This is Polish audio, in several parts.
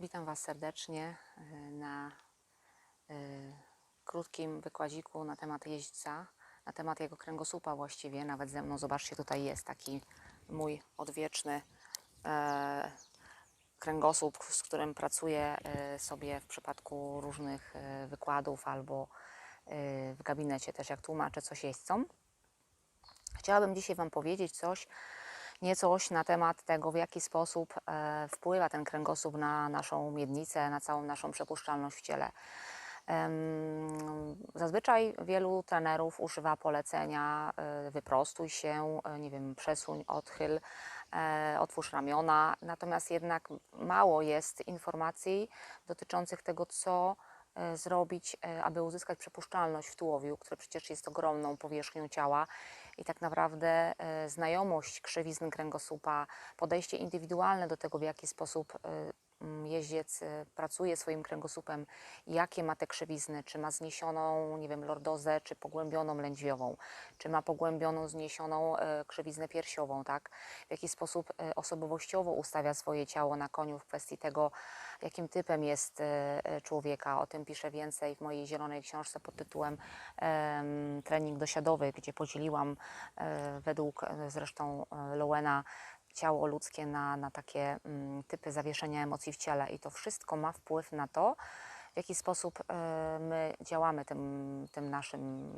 Witam Was serdecznie e, na e, krótkim wykładziku na temat jeźdźca, na temat jego kręgosłupa właściwie. Nawet ze mną, zobaczcie, tutaj jest taki mój odwieczny e, kręgosłup, z którym pracuję sobie w przypadku różnych wykładów albo w gabinecie też, jak tłumaczę coś jeźdźcom. Chciałabym dzisiaj Wam powiedzieć coś, niecoś na temat tego, w jaki sposób e, wpływa ten kręgosłup na naszą miednicę, na całą naszą przepuszczalność w ciele. Zazwyczaj wielu trenerów używa polecenia e, wyprostuj się, e, nie wiem, przesuń, odchyl, otwórz ramiona, natomiast jednak mało jest informacji dotyczących tego, co zrobić, aby uzyskać przepuszczalność w tułowiu, które przecież jest ogromną powierzchnią ciała i tak naprawdę e, znajomość krzywizn kręgosłupa, podejście indywidualne do tego, w jaki sposób e, jeździec e, pracuje swoim kręgosłupem, jakie ma te krzywizny, czy ma zniesioną, nie wiem, lordozę, czy pogłębioną lędźwiową, czy ma pogłębioną, zniesioną e, krzywiznę piersiową, tak? W jaki sposób e, osobowościowo ustawia swoje ciało na koniu w kwestii tego, jakim typem jest e, człowieka. O tym piszę więcej w mojej zielonej książce pod tytułem em, Trening dosiadowy, gdzie podzieliłam według zresztą Lowena ciało ludzkie na, na takie mm, typy zawieszenia emocji w ciele i to wszystko ma wpływ na to, w jaki sposób e, my działamy tym, tym naszym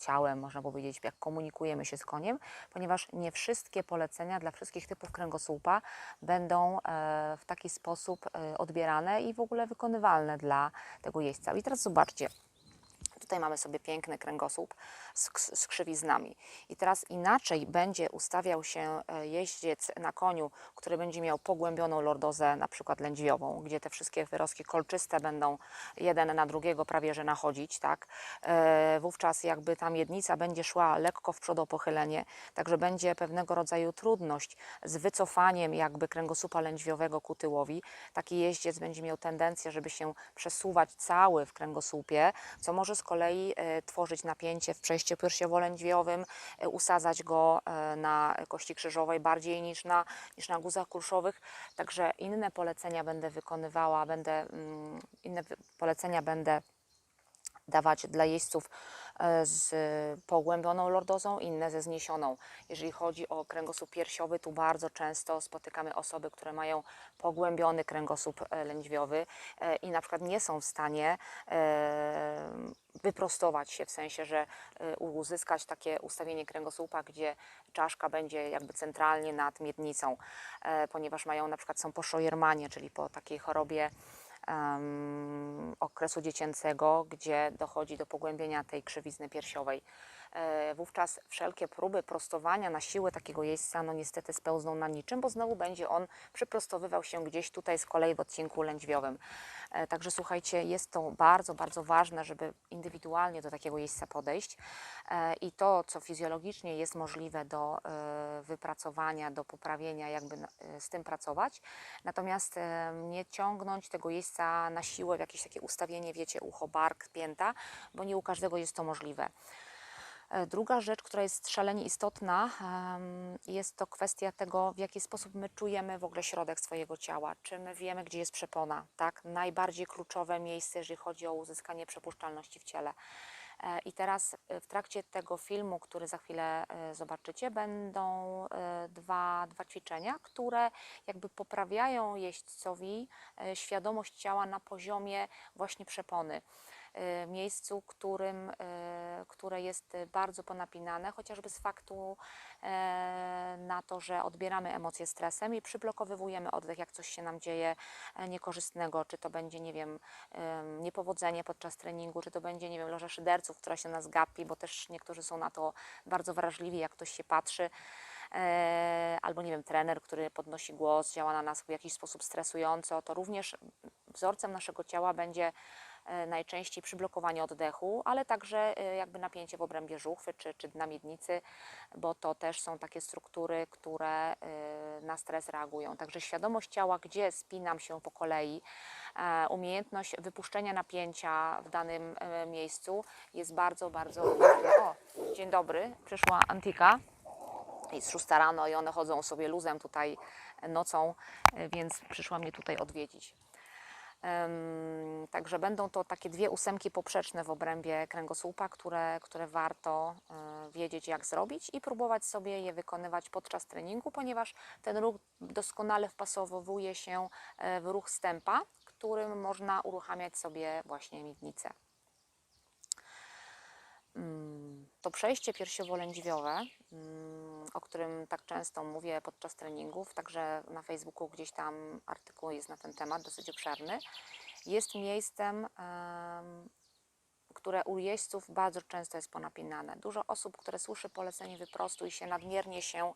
ciałem, można powiedzieć, jak komunikujemy się z koniem, ponieważ nie wszystkie polecenia dla wszystkich typów kręgosłupa będą e, w taki sposób e, odbierane i w ogóle wykonywalne dla tego jeźdźca. I teraz zobaczcie, Tutaj mamy sobie piękny kręgosłup z, z krzywiznami. I teraz inaczej będzie ustawiał się e, jeździec na koniu, który będzie miał pogłębioną lordozę, na przykład lędźwiową, gdzie te wszystkie wyrostki kolczyste będą jeden na drugiego prawie że nachodzić, tak? E, Wówczas jakby ta miednica będzie szła lekko w przodu pochylenie, także będzie pewnego rodzaju trudność z wycofaniem jakby kręgosłupa lędźwiowego ku tyłowi. Taki jeździec będzie miał tendencję, żeby się przesuwać cały w kręgosłupie, co może z kolei e, tworzyć napięcie w przejściu piersiowo-lędźwiowym, e, usadzać go e, na kości krzyżowej bardziej niż na, niż na guzach kulszowych. Także inne polecenia będę wykonywała, będę, mm, inne polecenia będę dawać dla jeźdźców z pogłębioną lordozą, inne ze zniesioną. Jeżeli chodzi o kręgosłup piersiowy, tu bardzo często spotykamy osoby, które mają pogłębiony kręgosłup e, lędźwiowy e, i na przykład nie są w stanie e, wyprostować się, w sensie, że e, uzyskać takie ustawienie kręgosłupa, gdzie czaszka będzie jakby centralnie nad miednicą, e, ponieważ mają na przykład są po Scheuermanie, czyli po takiej chorobie okresu dziecięcego, gdzie dochodzi do pogłębienia tej krzywizny piersiowej. E, Wówczas wszelkie próby prostowania na siłę takiego jeźdźca, no niestety spełzną na niczym, bo znowu będzie on przyprostowywał się gdzieś tutaj z kolei w odcinku lędźwiowym. E, Także słuchajcie, jest to bardzo, bardzo ważne, żeby indywidualnie do takiego jeźdźca podejść E, i to, co fizjologicznie jest możliwe do wypracowania, do poprawienia, jakby z tym pracować. Natomiast nie ciągnąć tego jeźdźca na siłę w jakieś takie ustawienie, wiecie, ucho, bark, pięta, bo nie u każdego jest to możliwe. E, Druga rzecz, która jest szalenie istotna, jest to kwestia tego, w jaki sposób my czujemy w ogóle środek swojego ciała. Czy my wiemy, gdzie jest przepona, tak? Najbardziej kluczowe miejsce, jeżeli chodzi o uzyskanie przepuszczalności w ciele. E, I teraz e, w trakcie tego filmu, który za chwilę zobaczycie, będą dwa, dwa ćwiczenia, które jakby poprawiają jeźdźcowi świadomość ciała na poziomie właśnie przepony miejscu, którym, e, które jest e, bardzo ponapinane, chociażby z faktu e, na to, że odbieramy emocje stresem i przyblokowywujemy oddech, jak coś się nam dzieje e, niekorzystnego, czy to będzie, nie wiem, em, niepowodzenie podczas treningu, czy to będzie, nie wiem, loża szyderców, która się nas gapi, bo też niektórzy są na to bardzo wrażliwi, jak ktoś się patrzy. E, albo nie wiem, trener, który podnosi głos, działa na nas w jakiś sposób stresująco, to również wzorcem naszego ciała będzie e, najczęściej przyblokowanie oddechu, ale także e, jakby napięcie w obrębie żuchwy czy, czy dna miednicy, bo to też są takie struktury, które e, na stres reagują. Także świadomość ciała, gdzie spinam się po kolei, umiejętność wypuszczenia napięcia w danym miejscu jest bardzo, bardzo ważna. O, dzień dobry, przyszła Antika. Jest szósta rano i one chodzą sobie luzem tutaj nocą, więc przyszła mnie tutaj odwiedzić. Także będą to takie dwie ósemki poprzeczne w obrębie kręgosłupa, które, które warto e, wiedzieć, jak zrobić i próbować sobie je wykonywać podczas treningu, ponieważ ten ruch doskonale wpasowuje się e, w ruch stępa, którym można uruchamiać sobie właśnie miednicę. Mm, To przejście piersiowo-lędźwiowe, mm, o którym tak często mówię podczas treningów, także na Facebooku gdzieś tam artykuł jest na ten temat, dosyć obszerny, jest miejscem, em, które u jeźdźców bardzo często jest ponapinane. Dużo osób, które słyszy polecenie wyprostuj się, nadmiernie się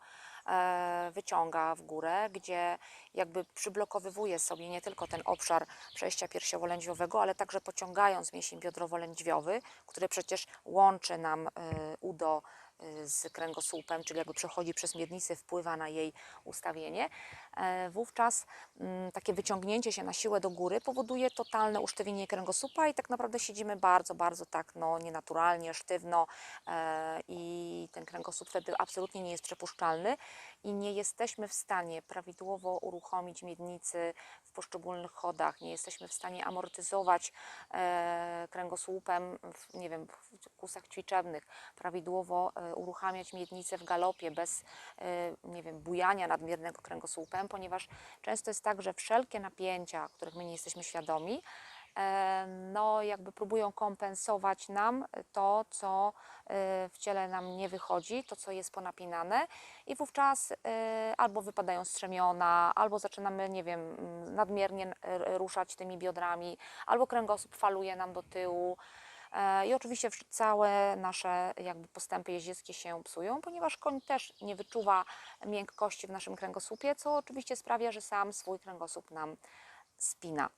e, wyciąga w górę, gdzie jakby przyblokowywuje sobie nie tylko ten obszar przejścia piersiowo-lędźwiowego, ale także pociągając mięsień biodrowo-lędźwiowy, który przecież łączy nam e, udo z kręgosłupem, czyli jakby przechodzi przez miednicę, wpływa na jej ustawienie, e, wówczas mm, takie wyciągnięcie się na siłę do góry powoduje totalne usztywnienie kręgosłupa i tak naprawdę siedzimy bardzo, bardzo tak no, nienaturalnie, sztywno e, i ten kręgosłup wtedy absolutnie nie jest przepuszczalny i nie jesteśmy w stanie prawidłowo uruchomić miednicy w poszczególnych chodach, nie jesteśmy w stanie amortyzować e, kręgosłupem w, nie wiem, w kursach ćwiczebnych, prawidłowo e, uruchamiać miednicę w galopie bez e, nie wiem, bujania nadmiernego kręgosłupem, ponieważ często jest tak, że wszelkie napięcia, których my nie jesteśmy świadomi, no jakby próbują kompensować nam to, co e, w ciele nam nie wychodzi, to, co jest ponapinane i wówczas e, albo wypadają strzemiona, albo zaczynamy, nie wiem, mm, nadmiernie ruszać tymi biodrami, albo kręgosłup faluje nam do tyłu. E, I oczywiście całe nasze jakby postępy jeździeckie się psują, ponieważ koń też nie wyczuwa miękkości w naszym kręgosłupie, co oczywiście sprawia, że sam swój kręgosłup nam spina.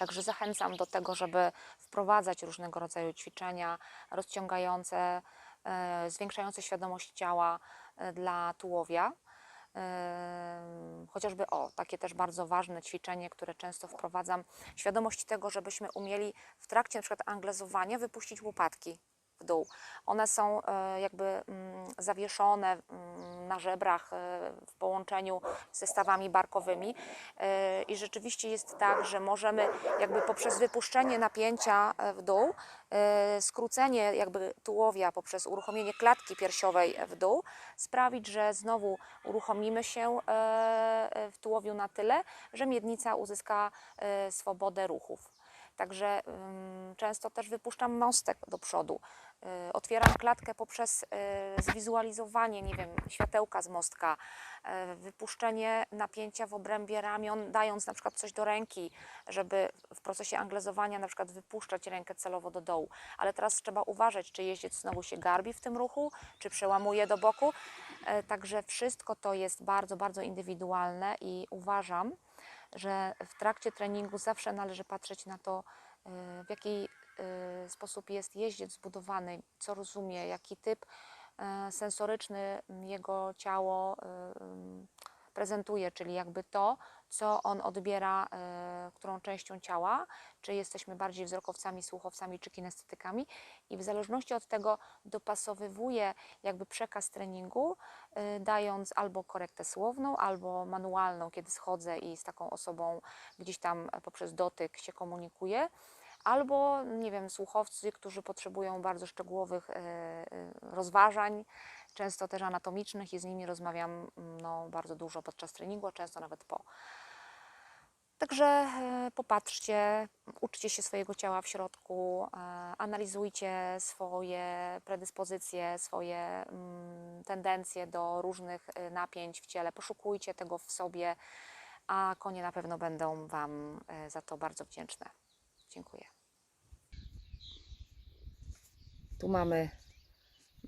Także zachęcam do tego, żeby wprowadzać różnego rodzaju ćwiczenia rozciągające, e, zwiększające świadomość ciała e, dla tułowia. Em, Chociażby o, takie też bardzo ważne ćwiczenie, które często wprowadzam, świadomość tego, żebyśmy umieli w trakcie przykład anglezowania wypuścić łopatki w dół. One są e, jakby mm, zawieszone mm, na żebrach e, w połączeniu ze stawami barkowymi E, i rzeczywiście jest tak, że możemy jakby poprzez wypuszczenie napięcia e, w dół, skrócenie jakby tułowia poprzez uruchomienie klatki piersiowej w dół, sprawić, że znowu uruchomimy się w tułowiu na tyle, że miednica uzyska swobodę ruchów. Także ym, często też wypuszczam mostek do przodu. Y, otwieram klatkę poprzez y, zwizualizowanie, nie wiem, światełka z mostka, y, wypuszczenie napięcia w obrębie ramion, dając na przykład coś do ręki, żeby w procesie anglezowania na przykład wypuszczać rękę celowo do dołu. Ale teraz trzeba uważać, czy jeździec znowu się garbi w tym ruchu, czy przełamuje do boku. E, Także wszystko to jest bardzo, bardzo indywidualne i uważam, że w trakcie treningu zawsze należy patrzeć na to, w jaki y, sposób jest jeździec zbudowany, co rozumie, jaki typ y, sensoryczny jego ciało ym, prezentuje, czyli jakby to, co on odbiera, y, którą częścią ciała, czy jesteśmy bardziej wzrokowcami, słuchowcami, czy kinestetykami i w zależności od tego dopasowywuje jakby przekaz treningu, dając albo korektę słowną, albo manualną, kiedy schodzę i z taką osobą gdzieś tam e, poprzez dotyk się komunikuję, albo, nie wiem, słuchowcy, którzy potrzebują bardzo szczegółowych e, e, rozważań, często też anatomicznych i z nimi rozmawiam mm, no, bardzo dużo podczas treningu, a często nawet po. Także e, popatrzcie, uczcie się swojego ciała w środku, analizujcie swoje predyspozycje, swoje mm, tendencje do różnych napięć w ciele, poszukujcie tego w sobie, a konie na pewno będą Wam za to bardzo wdzięczne. Dziękuję. Tu mamy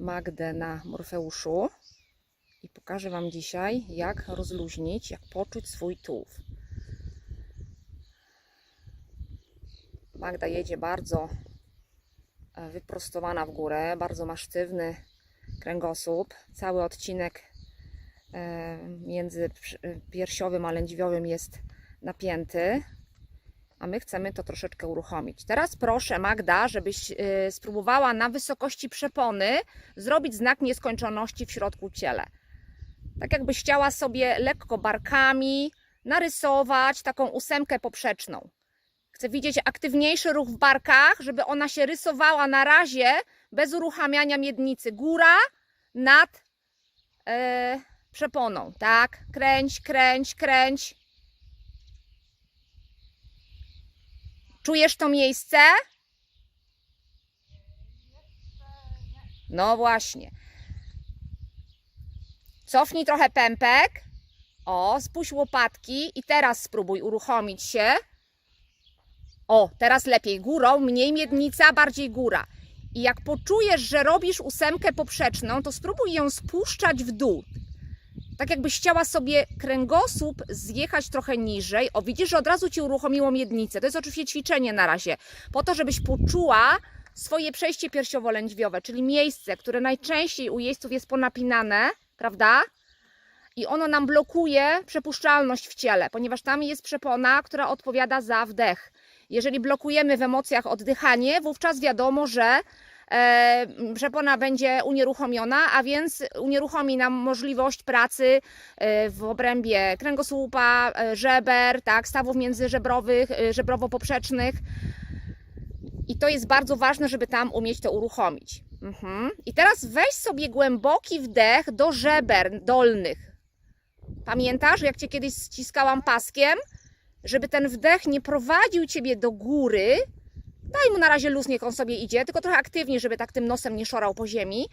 Magdę na Morfeuszu i pokażę Wam dzisiaj, jak rozluźnić, jak poczuć swój tułów. Magda jedzie bardzo e, wyprostowana w górę, bardzo ma sztywny kręgosłup. Cały odcinek e, między piersiowym a lędźwiowym jest napięty, a my chcemy to troszeczkę uruchomić. Teraz proszę Magda, żebyś e, spróbowała na wysokości przepony zrobić znak nieskończoności w środku ciele. Tak jakbyś chciała sobie lekko barkami narysować taką ósemkę poprzeczną. Chcę widzieć aktywniejszy ruch w barkach, żeby ona się rysowała na razie bez uruchamiania miednicy. Góra nad e, przeponą, tak? Kręć, kręć, kręć. Czujesz to miejsce? No właśnie. Cofnij trochę pępek. O, spuść łopatki i teraz spróbuj uruchomić się. O, teraz lepiej. Górą, mniej miednica, bardziej góra. I jak poczujesz, że robisz ósemkę poprzeczną, to spróbuj ją spuszczać w dół. Tak jakbyś chciała sobie kręgosłup zjechać trochę niżej. O, widzisz, że od razu ci uruchomiło miednicę. To jest oczywiście ćwiczenie na razie. Po to, żebyś poczuła swoje przejście piersiowo-lędźwiowe, czyli miejsce, które najczęściej u jeźdźców jest ponapinane, prawda? I ono nam blokuje przepuszczalność w ciele, ponieważ tam jest przepona, która odpowiada za wdech. Jeżeli blokujemy w emocjach oddychanie, wówczas wiadomo, że przepona będzie unieruchomiona, a więc unieruchomi nam możliwość pracy e, w obrębie kręgosłupa, e, żeber, tak, stawów międzyżebrowych, e, żebrowo-poprzecznych. I to jest bardzo ważne, żeby tam umieć to uruchomić. Mhm. I teraz weź sobie głęboki wdech do żeber dolnych. Pamiętasz, jak cię kiedyś ściskałam paskiem? Żeby ten wdech nie prowadził ciebie do góry, daj mu na razie luz, niech on sobie idzie, tylko trochę aktywniej, żeby tak tym nosem nie szorał po ziemi.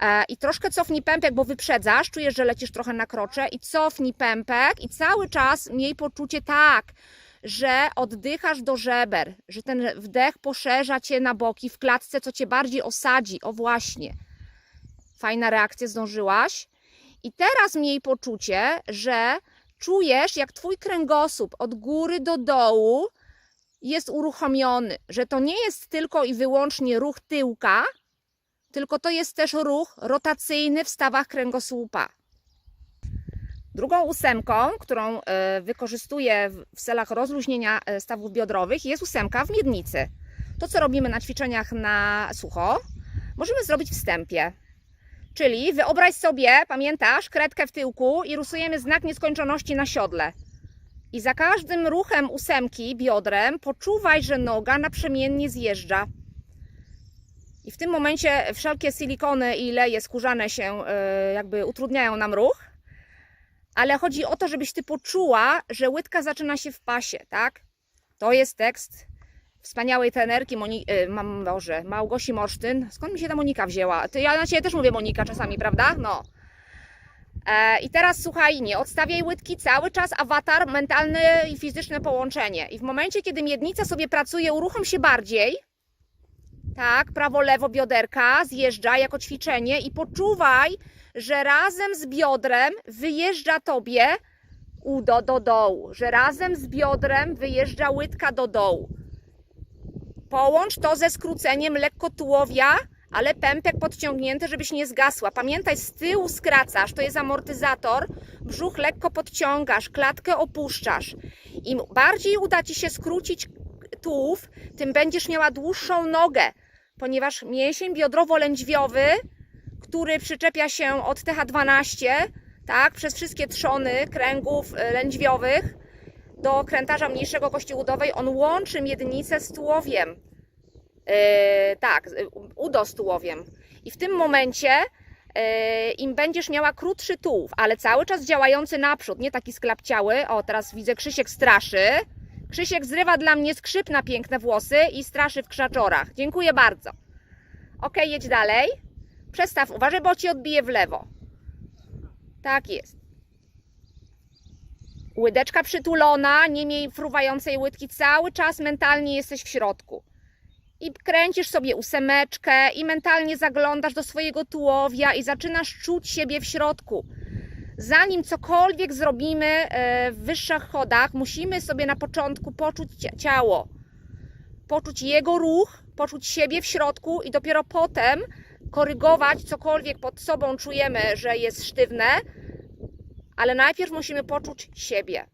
E, I troszkę cofnij pępek, bo wyprzedzasz, czujesz, że lecisz trochę na krocze i cofnij pępek i cały czas miej poczucie tak, że oddychasz do żeber, że ten wdech poszerza cię na boki w klatce, co cię bardziej osadzi. O właśnie. Fajna reakcja, zdążyłaś. I teraz miej poczucie, że czujesz, jak twój kręgosłup od góry do dołu jest uruchomiony, że to nie jest tylko i wyłącznie ruch tyłka, tylko to jest też ruch rotacyjny w stawach kręgosłupa. Drugą ósemką, którą e, wykorzystuję w- celach rozluźnienia e, stawów biodrowych, jest ósemka w miednicy. To, co robimy na ćwiczeniach na sucho, możemy zrobić wstępie. Czyli wyobraź sobie, pamiętasz, kredkę w tyłku i rysujemy znak nieskończoności na siodle. I za każdym ruchem ósemki biodrem poczuwaj, że noga naprzemiennie zjeżdża. I w tym momencie wszelkie silikony i leje skórzane się e, jakby utrudniają nam ruch, ale chodzi o to, żebyś ty poczuła, że łydka zaczyna się w pasie, tak? To jest tekst wspaniałej trenerki Moni- y, mam Boże, Małgosi Morsztyn. Skąd mi się ta Monika wzięła? Ty, ja na ciebie też mówię Monika czasami, prawda? No. E, I teraz słuchaj, nie odstawiaj łydki, cały czas awatar, mentalny i fizyczne połączenie. I w momencie, kiedy miednica sobie pracuje, uruchom się bardziej, tak, prawo-lewo bioderka, zjeżdża jako ćwiczenie i poczuwaj, że razem z biodrem wyjeżdża tobie udo do dołu, że razem z biodrem wyjeżdża łydka do dołu. Połącz to ze skróceniem lekko tułowia, ale pępek podciągnięty, żebyś nie zgasła. Pamiętaj, z tyłu skracasz, to jest amortyzator, brzuch lekko podciągasz, klatkę opuszczasz. Im bardziej uda Ci się skrócić tułów, tym będziesz miała dłuższą nogę, ponieważ mięsień biodrowo-lędźwiowy, który przyczepia się od TH12, tak, przez wszystkie trzony kręgów y, lędźwiowych do krętarza mniejszego kości udowej, on łączy miednicę z tułowiem. Yy, tak, udo z. I w tym momencie yy, im będziesz miała krótszy tułów, ale cały czas działający naprzód, nie taki sklapciały. O, teraz widzę Krzysiek straszy. Krzysiek zrywa dla mnie skrzyp na piękne włosy i straszy w krzaczorach. Dziękuję bardzo. Ok, jedź dalej. Przestaw, uważaj, bo ci odbije w lewo. Tak jest. Łydeczka przytulona, nie miej fruwającej łydki, cały czas mentalnie jesteś w środku. I kręcisz sobie ósemeczkę i mentalnie zaglądasz do swojego tułowia i zaczynasz czuć siebie w środku. Zanim cokolwiek zrobimy e, w wyższych chodach, musimy sobie na początku poczuć cia- ciało, poczuć jego ruch, poczuć siebie w środku i dopiero potem korygować cokolwiek pod sobą czujemy, że jest sztywne, ale najpierw musimy poczuć siebie.